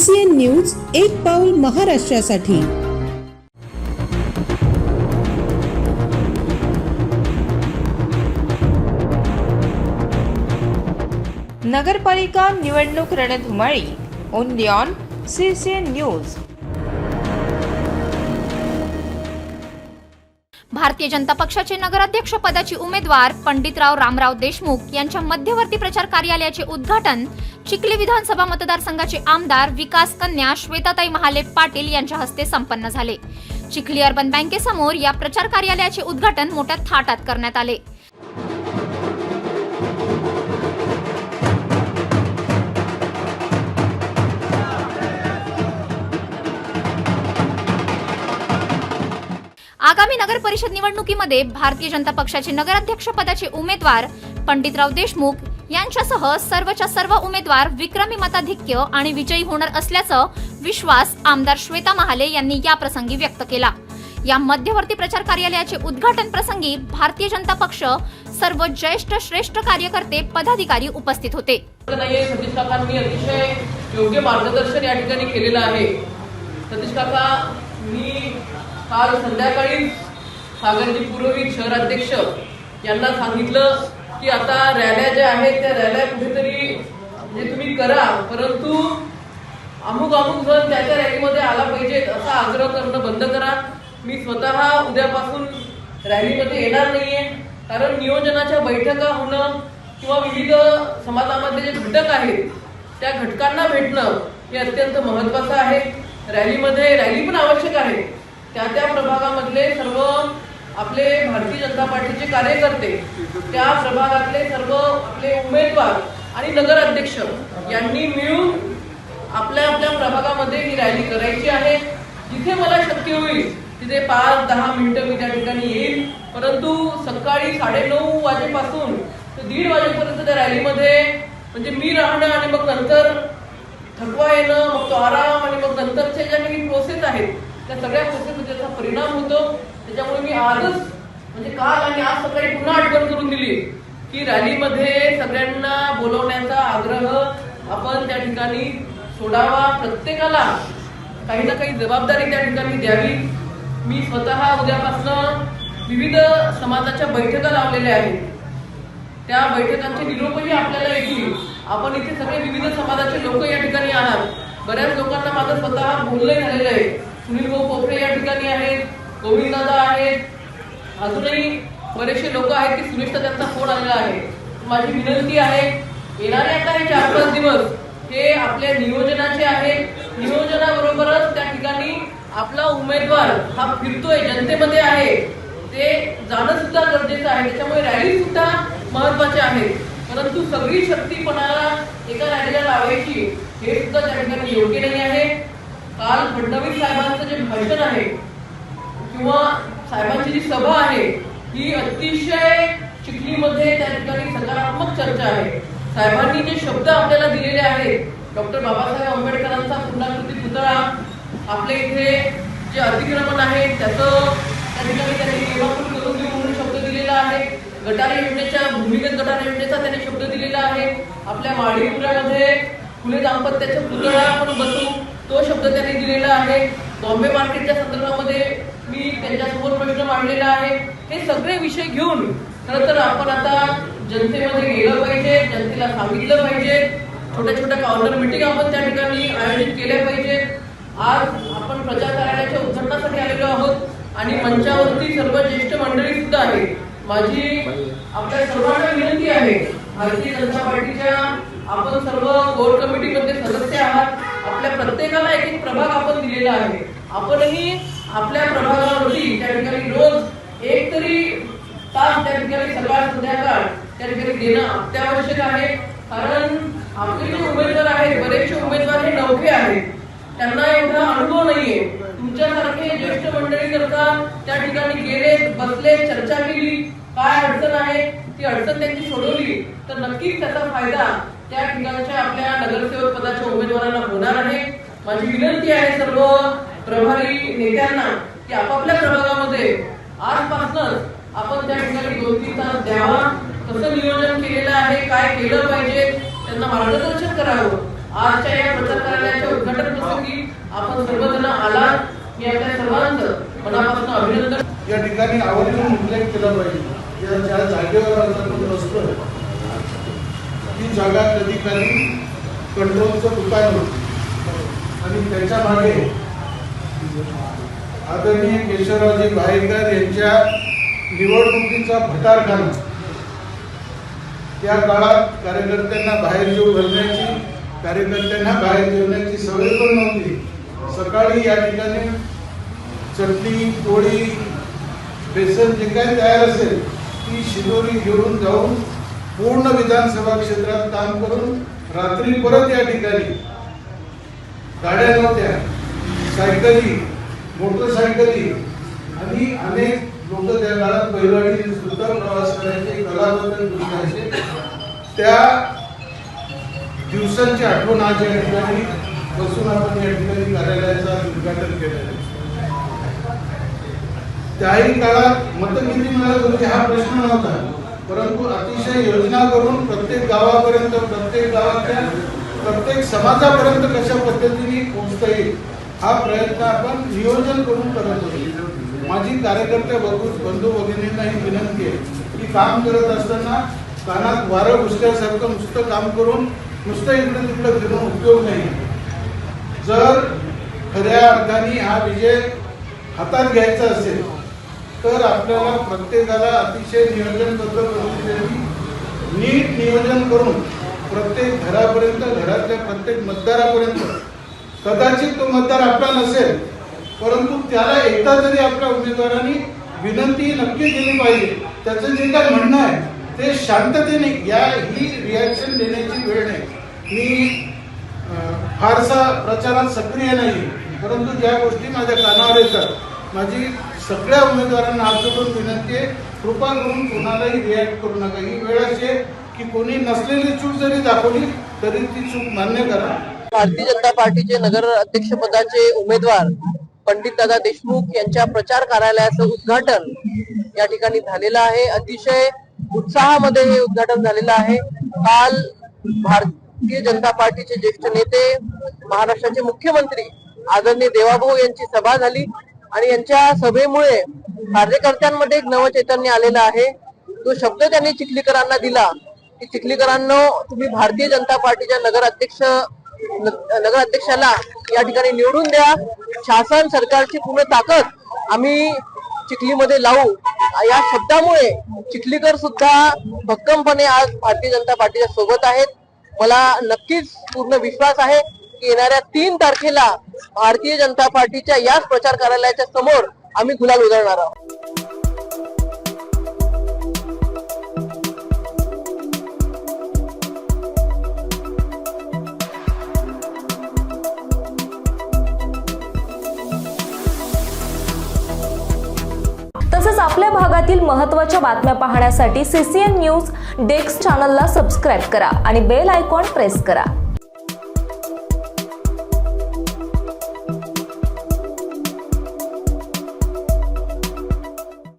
CCN news एक पाऊल महाराष्ट्रासाठी. नगरपालिका निवडणूक रणधुमाळी only on C C N news. भारतीय जनता पक्षाचे नगराध्यक्ष पदाची उमेदवार पंडितराव रामराव देशमुख यांच्या मध्यवर्ती प्रचार कार्यालयाचे उद्घाटन चिखली विधानसभा मतदारसंघाचे आमदार विकास कन्या श्वेताताई महाले पाटील यांच्या हस्ते संपन्न झाले. चिखली अर्बन बँकेसमोर या प्रचार कार्यालयाचे उद्घाटन मोठ्या थाटात करण्यात आले. आगामी नगर परिषद निवडणुकीमध्ये भारतीय जनता पक्षाचे नगराध्यक्ष पदाचे उमेदवार पंडितराव देशमुख यांच्यासह सर्वच्या सर्व उमेदवार विक्रमी मताधिक्य आणि विजयी होणार असल्याचं विश्वास आमदार श्वेता महाले यांनी या प्रसंगी व्यक्त केला. या मध्यवर्ती प्रचार कार्यालयाचे उद्घाटन प्रसंगी भारतीय जनता पक्ष सर्व ज्येष्ठ श्रेष्ठ कार्यकर्ते पदाधिकारी उपस्थित होते. सतीश काकांनी अतिशय योग्य मार्गदर्शन या ठिकाणी केलेलं आहे. सतीश काका मी काल संध्याकाळी सागरजी पुरोहित शहराध्यक्ष यांना सांगितलं की आता रॅल्या ज्या आहेत त्या रॅल्या कुठेतरी म्हणजे तुम्ही करा परंतु अमुक अमुक जण त्याच्या रॅलीमध्ये आला पाहिजेत असा आग्रह करणं बंद करा. मी स्वतः उद्यापासून रॅलीमध्ये येणार नाहीये कारण नियोजनाच्या बैठका होणं किंवा विविध समाजामधले जे घटक आहेत त्या घटकांना भेटणं हे अत्यंत महत्वाचं आहे. रॅलीमध्ये रॅली पण आवश्यक आहे. त्या त्या प्रभागामधले सर्व आपले भारतीय जनता पार्टीचे कार्यकर्ते त्या प्रभागातले सर्व आपले उमेदवार आणि नगराध्यक्ष यांनी मिळून आपल्या आपल्या प्रभागामध्ये ही रॅली करायची आहे. जिथे मला शक्य होईल तिथे पाच दहा मिनिटं मी त्या ठिकाणी येईल परंतु सकाळी साडेनऊ वाजेपासून ते दीड वाजेपर्यंत त्या रॅलीमध्ये म्हणजे मी राहणं आणि मग नंतर थकवा येणं मग तो आराम आणि मग नंतरच्या ज्या काही प्रोसेस आहेत त्या सगळ्या प्रोसेसमध्ये त्याचा परिणाम होतो. त्याच्यामुळे मी आजच म्हणजे काल आणि आज सकाळी पुन्हा आठवण करून दिली की रॅलीमध्ये सगळ्यांना बोलवण्याचा आग्रह आपण त्या ठिकाणी सोडावा. प्रत्येकाला काही ना काही जबाबदारी त्या ठिकाणी द्यावी. मी स्वतः उद्यापासून विविध समाजाच्या बैठका लावलेल्या आहेत. त्या बैठकांचे निरोपही आपल्याला येतील आपण इथे सगळे विविध समाजाचे लोक या ठिकाणी आहात. बऱ्याच लोकांना माझं स्वतः बोलणं झालेलं आहे. सुनील भाऊ पोखरे या ठिकाणी आहेत गोविंददादा आहेत. अजूनही बरेचसे लोक आहेत की सुरेश त्यांचा फोन आलेला आहे. माझी विनंती आहे येणारे आता हे चार पाच दिवस हे आपल्या नियोजनाचे आहे. नियोजनाबरोबरच त्या ठिकाणी आपला उमेदवार हा फिरतोय जनतेमध्ये आहे. ते जाणं सुद्धा गरजेचं आहे. त्याच्यामुळे रॅली सुद्धा महत्त्वाचे आहे. परंतु सगळी शक्तीपणाला एका रॅलीला लावायची हे सुद्धा त्या ठिकाणी योग्य नाही आहे. काल फडणवीस साहेबांचं जे भाषण आहे किंवा साहेबांची जी सभा आहे ही अतिशय चिखलीमध्ये त्या ठिकाणी सकारात्मक चर्चा आहे. साहेबांनी जे शब्द आपल्याला दिलेले आहेत डॉक्टर बाबासाहेब आंबेडकरांचा पूर्णाकृती पुतळा आपल्या इथे जे अतिक्रमण आहे त्याचं त्या ठिकाणी त्यांनी नियमापूल करून देऊ म्हणून शब्द दिलेला आहे. गटार योजनेच्या भूमिगत गटार योजनेचा त्यांनी शब्द दिलेला आहे. आपल्या माडीपुरामध्ये फुले दाम्पत्याचा पुतळा आपण बसू तो शब्द त्यांनी दिलेला आहे. बॉम्बे मार्केटच्या संदर्भामध्ये मी त्यांच्यासमोर प्रश्न मांडलेला आहे. हे सगळे विषय घेऊन खरं तर आपण आता जनतेमध्ये गेलं पाहिजे जनतेला सांगितलं पाहिजे. छोट्या छोट्या काउंटर मिटिंग आपण त्या ठिकाणी आयोजित केल्या पाहिजे. आज आपण प्रचार कार्यालयाच्या उद्घाटनासाठी आलेलो आहोत आणि मंचावरती सर्व ज्येष्ठ मंडळी सुद्धा आहे माझी आपल्या सर्वांना विनंती आहे भारतीय जनता पार्टीच्या आपण सर्व कोर कमिटीमध्ये सदस्य आहात. आपल्या प्रत्येकाला एक एक प्रभाग आपण दिलेला आहे. आपणही आपल्या प्रभागावरती त्या ठिकाणी रोज एक तरी तास त्या ठिकाणी सकाळ संध्याकाळ त्या ठिकाणी देणं अत्यावश्यक आहे. कारण आपले जे उमेदवार आहेत बरेचसे उमेदवार हे नवखे आहेत. त्यांना एवढा अनुभव नाहीये. तुमच्यासारखे ज्येष्ठ मंडळी करता त्या ठिकाणी गेले बसले चर्चा केली काय अडचण आहे ती अडचण त्यांची सोडवली तर नक्कीच त्याचा फायदा त्या ठिकाणच्या आपल्या नगरसेवक पदाच्या उमेदवारांना होणार आहे. माझी विनंती आहे सर्व प्रभारी नेत्यांना की आपापल्या प्रभागामध्ये आजपासूनच आपण त्या ठिकाणी दोन तीन तास द्यावा. कसं नियोजन केलेलं आहे काय केलं पाहिजे त्यांना मार्गदर्शन करावं. आजच्या या प्रचार कार्यालयाच्या उद्घाटन प्रसंगी आपण सर्वजण आलात. मी आपल्या सर्वांचं मनापासून अभिनंदन या ठिकाणी आवडीनं उल्लेख केला पाहिजे. या ज्या जागेवर आज ती जागा कधी काली कंट्रोलचं दुकान होतं. आणि त्याच्यामागे आदरणीय केशवरावजी भाईकर यांच्या निवडणुकीचा भटारखाना त्या काळात कार्यकर्त्यांना बाहेर जेव घालण्याची कार्यकर्त्यांना बाहेर जेवण्याची सवय पण नव्हती. सकाळी या ठिकाणी चटणी पोळी बेसन जे काही तयार असेल ती शिदोरी घेऊन जाऊन पूर्ण विधानसभा क्षेत्रात काम करून रात्री परत या ठिकाणी गाड्या नव्हत्या. सायकली मोटरसायकली आणि अनेक लोक त्या काळात बैलगाडी सुद्धा प्रवास करायचे कलाबद्दल त्या दिवसांची आठवण आज या ठिकाणी बसून आपण या ठिकाणी कार्यालयाचा उद्घाटन केलेलं आहे त्याही काळात मत किती मिळालं होती हा प्रश्न नव्हता. परंतु अतिशय योजना करून प्रत्येक गावापर्यंत प्रत्येक गावातल्या प्रत्येक समाजापर्यंत कशा पद्धतीने पोहोचता येईल हा प्रयत्न आपण नियोजन करून करत होतो. माझी कार्यकर्ते बघून बंधू भगिनींना ही विनंती आहे की काम करत असताना कानात वारं घुसल्यासारखं नुसतं काम करून नुसतं इकडे तिकडे फिरून उपयोग नाही. जर खऱ्या अर्थाने हा विजय हातात घ्यायचा असेल तर आपल्याला प्रत्येकाला अतिशय नियोजनबद्ध पद्धतीने नीट नियोजन करून प्रत्येक घरापर्यंत घरातल्या प्रत्येक मतदारापर्यंत. कदाचित तो मतदार आपला नसेल परंतु त्याला एकदा जरी आपल्या उमेदवारांनी विनंती नक्की केली पाहिजे त्याचं जे काय म्हणणं आहे ते शांततेने या ही रिॲक्शन देण्याची वेळ नाही. मी फारसा प्रचारात सक्रिय नाही परंतु ज्या गोष्टी माझ्या कानावर येतात माझी सगळ्या उमेदवारांना हात जोडून विनंती आहे कृपा करून कोणालाही रिॲक्ट करू नका. ही वेळ अशी आहे की कोणी नसलेली चूक जरी दाखवली तरी ती चूक मान्य करा. भारतीय जनता पार्टीचे नगर अध्यक्ष पदाचे उमेदवार पंडित दादा देशमुख यांच्या प्रचार कार्यालयाचं उद्घाटन या ठिकाणी झालेलं आहे. अतिशय उत्साहामध्ये हे उद्घाटन झालेलं आहे. काल भारतीय जनता पार्टीचे ज्येष्ठ नेते महाराष्ट्राचे मुख्यमंत्री आदरणीय देवाभाऊ यांची सभा झाली. आणि यांच्या सभेमुळे कार्यकर्त्यांमध्ये एक नवचैतन्य आलेलं आहे. तो शब्द त्यांनी चिखलीकरांना दिला. की चिखलीकरांना तुम्ही भारतीय जनता पार्टीच्या नगर अध्यक्ष नगर अध्यक्षाला या ठिकाणी निवडून द्या. शासन सरकारची पूर्ण ताकद आम्ही चिखलीमध्ये लावू. या शब्दामुळे चिखलीकर सुद्धा भक्कमपणे आज भारतीय जनता पार्टीच्या सोबत आहेत. मला नक्कीच पूर्ण विश्वास आहे. की येणाऱ्या तीन तारखेला भारतीय जनता पार्टीच्या याच प्रचार कार्यालयाच्या समोर आम्ही गुलाल उधळणार आहोत. तसंच आपल्या भागातील महत्त्वाच्या बातम्या पाहण्यासाठी सीसीएन न्यूज डेस्क चॅनलला सबस्क्राईब करा आणि बेल आयकॉन प्रेस करा.